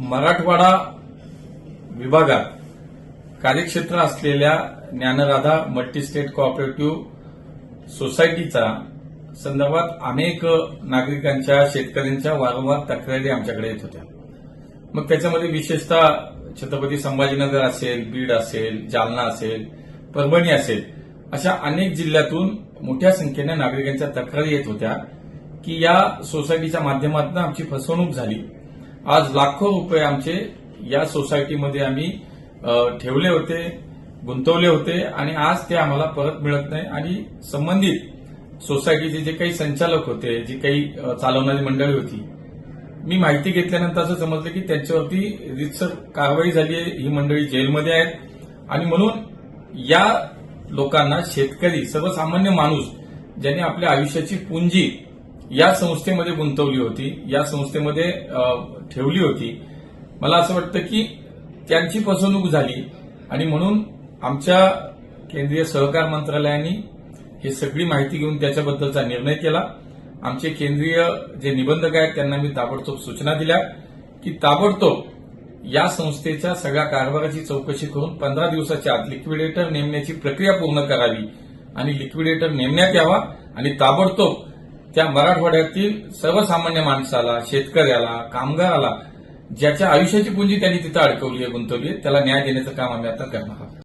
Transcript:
मराठवाडा विभागात कार्यक्षेत्र असलेल्या ज्ञानराधा मल्टी स्टेट कोऑपरेटिव्ह सोसायटीचा संदर्भात अनेक नागरिकांच्या शेतकऱ्यांच्या वारंवार तक्रारी आमच्याकडे येत होत्या. मग त्याच्यामध्ये विशेषतः छत्रपती संभाजीनगर असेल बीड असेल जालना असेल परभणी असेल अशा अनेक जिल्ह्यातून मोठ्या संख्येने नागरिकांच्या तक्रारी येत होत्या की या सोसायटीच्या माध्यमातून आमची फसवणूक झाली. आज लाखो रुपये आमचे या सोसायटीमध्ये आम्ही ठेवले होते गुंतवले होते आणि आज ते आम्हाला परत मिळत नाही. आणि संबंधित सोसायटीचे जे काही संचालक होते जी काही चालवणारी मंडळी होती मी माहिती घेतल्यानंतर असं समजलं की त्यांच्यावरती रितसर कारवाई झाली आहे. ही मंडळी जेलमध्ये आहेत. आणि म्हणून या लोकांना शेतकरी सर्वसामान्य माणूस ज्यांनी आपल्या आयुष्याची पुंजी या संस्थेमध्ये गुंतवली होती या संस्थेमध्ये ठेवली होती. मला असं वाटतं की त्यांची फसवणूक झाली आणि म्हणून आमच्या केंद्रीय सहकार मंत्रालयाने ही सगळी माहिती घेऊन त्याच्याबद्दलचा निर्णय केला. आमचे केंद्रीय जे निबंधक आहेत त्यांना मी ताबडतोब सूचना दिल्या की ताबडतोब या संस्थेच्या सगळ्या कारभाराची चौकशी करून पंधरा दिवसाच्या आत लिक्विडेटर नेमण्याची प्रक्रिया पूर्ण करावी आणि लिक्विडेटर नेमण्यात यावा आणि ताबडतोब त्या मराठवाड्यातील सर्वसामान्य माणसाला शेतकऱ्याला कामगाराला ज्याच्या आयुष्याची पुंजी त्यांनी तिथं अडकवली आहे गुंतवली आहे त्याला न्याय देण्याचं काम आम्ही आता करणार आहोत.